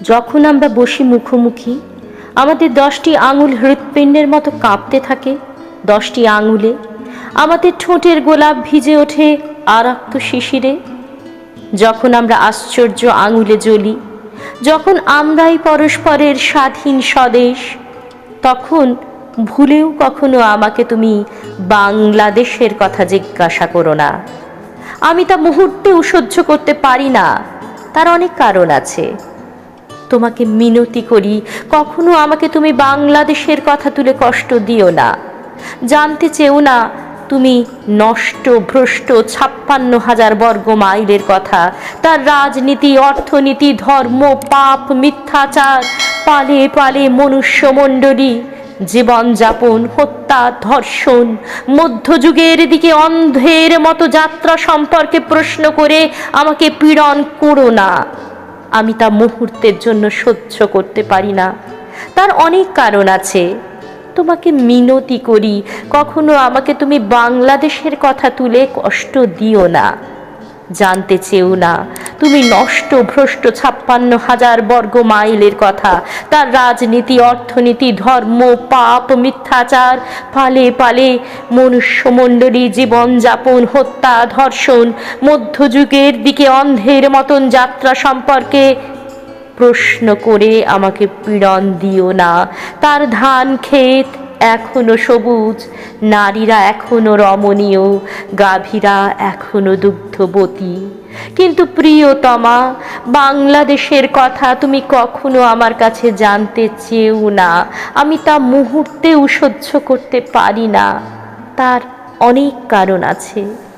যখন আমরা বসি মুখোমুখি, আমাদের দশটি আঙুল হৃৎপিণ্ডের মতো কাঁপতে থাকে, দশটি আঙুলে আমাদের ঠোঁটের গোলাপ ভিজে ওঠে আরাক্ত শিশিরে। যখন আমরা আশ্চর্য আঙুলে জ্বলি, যখন আমরাই পরস্পরের স্বাধীন স্বদেশ, তখন ভুলেও কখনো আমাকে তুমি বাংলাদেশের কথা জিজ্ঞাসা করো না। আমি তা মুহূর্তেও সহ্য করতে পারি না, তার অনেক কারণ আছে। তোমাকে মিনতি করি, কখনো আমাকে তুমি বাংলাদেশের কথা তুলে কষ্ট দিও না। জানতে চেও না, তুমি নষ্ট, ভ্রষ্ট, ছাপ্পান্ন হাজার বর্গ মাইলের কথা। তার রাজনীতি, অর্থনীতি, ধর্ম, পাপ, মিথ্যাচার, পালে পালে মনুষ্যমণ্ডলী জীবনযাপন হত্যা, ধর্ষণ, মধ্যযুগের দিকে অন্ধের মতো যাত্রা সম্পর্কে প্রশ্ন করে আমাকে পীড়ন করো না। আমি তা মুহূর্তের জন্য সহ্য করতে পারি না। তার অনেক কারণ আছে। তোমাকে মিনতি করি, কখনো আমাকে তুমি বাংলাদেশের কথা তুলে কষ্ট দিও না। জানতে চেও না। তুমি নষ্ট ভ্রষ্ট ছাপ্পান্ন হাজার বর্গ মাইলের কথা। তার রাজনীতি, অর্থনীতি, ধর্ম, পাপ, মিথ্যাচার, পালে পালে মনুষ্যমণ্ডলী জীবনযাপন, হত্যা, ধর্ষণ, মধ্যযুগের দিকে অন্ধের মতন যাত্রা সম্পর্কে প্রশ্ন করে আমাকে পীড়ন দিও না। তার ধান, ক্ষেত এখনও সবুজ, নারীরা এখনও রমণীয়, গাভীরা এখনও দুগ্ধবতী। কিন্তু প্রিয়তমা, বাংলাদেশের কথা তুমি কখনো আমার কাছে জানতে চেও না। আমি তা মুহূর্তেও সহ্য করতে পারি না। তার অনেক কারণ আছে।